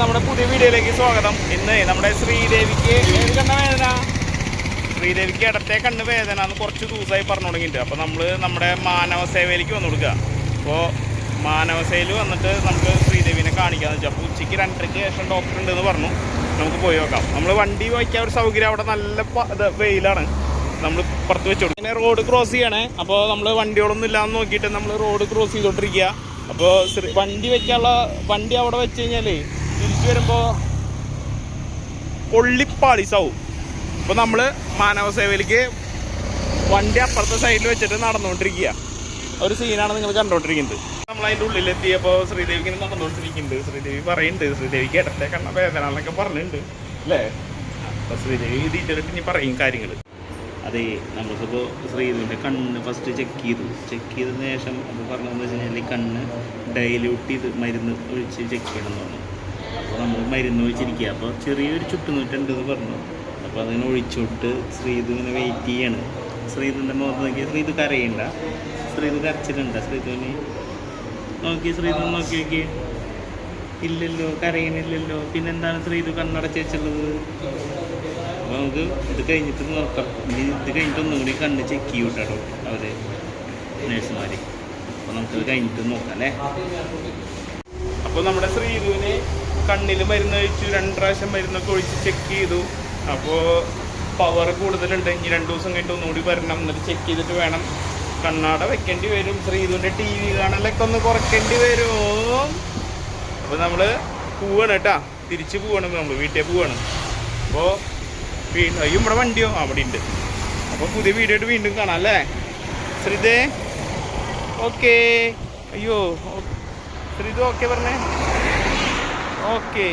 നമ്മുടെ പുതിയ വീഡിയോയിലേക്ക് സ്വാഗതം. ഇന്ന് നമ്മുടെ ശ്രീദേവിക്ക് കണ്ണ വേദന? ശ്രീദേവിക്ക് ഇടത്തെ കണ്ണ് വേദന എന്ന് കുറച്ച് ദിവസമായി പറഞ്ഞു തുടങ്ങിയിട്ടുണ്ട് അപ്പോൾ നമ്മൾ നമ്മുടെ മാനവ സേവയിലേക്ക് വന്നു കൊടുക്കുക. അപ്പോൾ മാനവ സേവയിൽ വന്നിട്ട് നമുക്ക് ശ്രീദേവിനെ കാണിക്കാന്ന് വെച്ചാൽ അപ്പോൾ ഉച്ചയ്ക്ക് രണ്ടരയ്ക്ക് ശേഷം ഡോക്ടർ ഉണ്ടെന്ന് പറഞ്ഞു. നമുക്ക് പോയി നോക്കാം. നമ്മൾ വണ്ടി വയ്ക്കാൻ ഒരു സൗകര്യം അവിടെ നല്ല വെയിലാണ്. നമ്മൾ പുറത്ത് വെച്ചു കൊടുക്കും പിന്നെ റോഡ് ക്രോസ് ചെയ്യണേ. അപ്പോൾ നമ്മൾ വണ്ടികളൊന്നും ഇല്ലാന്ന് നോക്കിയിട്ട് നമ്മൾ റോഡ് ക്രോസ് ചെയ്തോണ്ടിരിക്കുക. അപ്പോൾ വണ്ടി വെക്കാനുള്ള വണ്ടി അവിടെ വെച്ച് കഴിഞ്ഞാലേ തിരിച്ചു വരുമ്പോൾ കൊള്ളിപ്പാളിസാവും അപ്പോൾ നമ്മൾ മാനവ സേവയിലേക്ക് വണ്ടി അപ്പുറത്തെ സൈഡിൽ വെച്ചിട്ട് നടന്നുകൊണ്ടിരിക്കുക ഒരു സീനാണ് നിങ്ങൾ കണ്ടുകൊണ്ടിരിക്കുന്നത് നമ്മൾ അതിന്റെ ഉള്ളിലെത്തിയപ്പോൾ ശ്രീദേവിക്ക് ഇങ്ങനെ നടന്നുകൊണ്ടിരിക്കുന്നുണ്ട് ശ്രീദേവി പറയുന്നുണ്ട്. ശ്രീദേവിക്ക് ഇടത്തെ കണ്ണ വേദന എന്നൊക്കെ പറഞ്ഞിട്ടുണ്ട്. അല്ലേ? അപ്പോൾ ശ്രീദേവി ഡീറ്റെയിൽ ഇനി പറയും കാര്യങ്ങൾ അതെ നമുക്കിപ്പോൾ ശ്രീദേവിന്റെ കണ്ണ് ഫസ്റ്റ് ചെക്ക് ചെയ്തു. ചെക്ക് ചെയ്തതിന് ശേഷം അപ്പോൾ പറഞ്ഞതെന്ന് വെച്ച് കണ്ണ് ഡൈല്യൂട്ട് ചെയ്ത് മരുന്ന് ഒഴിച്ച് ചെക്ക് ചെയ്യണം എന്ന് പറഞ്ഞു. അപ്പോൾ നമ്മൾ മരുന്ന് വെച്ചിരിക്കുക. അപ്പോൾ ചെറിയൊരു ചുട്ടുനൂറ്റുണ്ടെന്ന് പറഞ്ഞു. അപ്പോൾ അതിനെ ഒഴിച്ചോട്ട് ശ്രീതു ഇങ്ങനെ വെയിറ്റ് ചെയ്യാണ്. ശ്രീതുവിന്റെ മുഖത്ത് നോക്കി ശ്രീധു കരയണ്ട ശ്രീധു കരച്ചിലുണ്ട. ശ്രീതുവിന് നോക്കി ശ്രീതു നോക്കി നോക്കി. ഇല്ലല്ലോ കരയണില്ലല്ലോ പിന്നെന്താണ് ശ്രീധു കണ്ണടച്ച് വെച്ചുള്ളത് അപ്പോൾ നമുക്ക് ഇത് കഴിഞ്ഞിട്ട് നോക്കാം. ഇനി ഇത് കഴിഞ്ഞിട്ട് ഒന്നും കൂടി കണ്ണ് ചെക്ക് ചെയ്യും കേട്ടോ അവർ നേഴ്സുമാർ അപ്പോൾ നമുക്കത് കഴിഞ്ഞിട്ട് നോക്കാം അല്ലേ? അപ്പോൾ നമ്മുടെ ശ്രീധുവിന് കണ്ണിൽ മരുന്ന് കഴിച്ചു രണ്ട് പ്രാവശ്യം മരുന്നൊക്കെ ഒഴിച്ച് ചെക്ക് ചെയ്തു. അപ്പോൾ പവർ കൂടുതലുണ്ട്. ഇനി രണ്ട് ദിവസം കഴിഞ്ഞിട്ട് ഒന്നുകൂടി വരണം. എന്നിട്ട് ചെക്ക് ചെയ്തിട്ട് വേണം. കണ്ണാട വെക്കേണ്ടി വരും. ശ്രീധുവിന്റെ ടി വി കാണലൊക്കെ ഒന്ന് കുറയ്ക്കേണ്ടി വരും. അപ്പോൾ നമ്മൾ പോവാണ് കേട്ടാ. തിരിച്ച് പോവാണ് നമ്മൾ വീട്ടിൽ പോവാണ്. അപ്പോൾ വീണ്ടും അയ്യോ ഇവിടെ വണ്ടിയോ? അവിടെ ഉണ്ട്. അപ്പോൾ പുതിയ വീഡിയോ ആയിട്ട് വീണ്ടും കാണാം അല്ലേ? ശ്രീതേ ഓക്കേ അയ്യോ ശ്രീതു ഓക്കെ പറഞ്ഞേ. ഓക്കെ